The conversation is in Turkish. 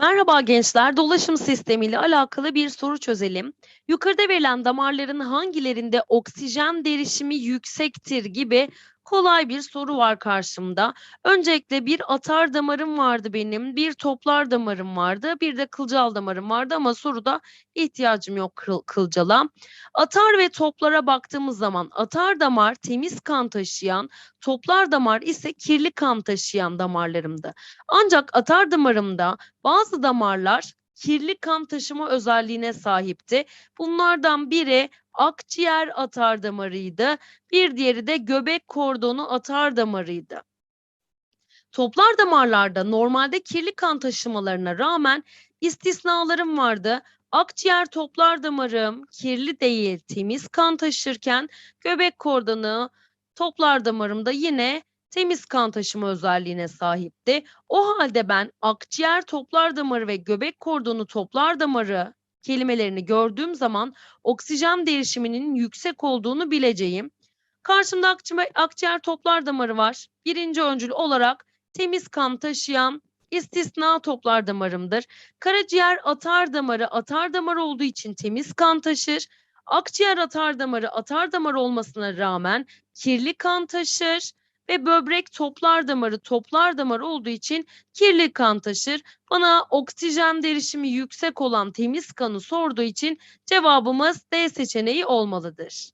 Merhaba gençler, dolaşım sistemiyle alakalı bir soru çözelim. Yukarıda verilen damarların hangilerinde oksijen derişimi yüksektir gibi kolay bir soru var karşımda. Öncelikle bir atar damarım vardı benim, bir toplar damarım vardı, bir de kılcal damarım vardı ama soruda ihtiyacım yok kıl, kılcala. Atar ve toplara baktığımız zaman atar damar temiz kan taşıyan, toplar damar ise kirli kan taşıyan damarlarımdı. Ancak atar damarımda bazı damarlar kirli kan taşıma özelliğine sahipti. Bunlardan biri akciğer atar damarıydı. Bir diğeri de göbek kordonu atar damarıydı. Toplar damarlarda normalde kirli kan taşımalarına rağmen istisnalarım vardı. Akciğer toplar damarım kirli değil, temiz kan taşırken göbek kordonu toplar damarımda yine temiz kan taşıma özelliğine sahipti. O halde ben akciğer toplar damarı ve göbek kordonu toplar damarı kelimelerini gördüğüm zaman oksijen derişiminin yüksek olduğunu bileceğim. Karşımda akciğer, akciğer toplar damarı var. Birinci öncül olarak temiz kan taşıyan istisna toplar damarımdır. Karaciğer atar damarı atar damarı olduğu için temiz kan taşır. Akciğer atar damarı atar damarı olmasına rağmen kirli kan taşır ve böbrek toplar damarı toplar damarı olduğu için kirli kan taşır. Bana oksijen derişimi yüksek olan temiz kanı sorduğu için cevabımız D seçeneği olmalıdır.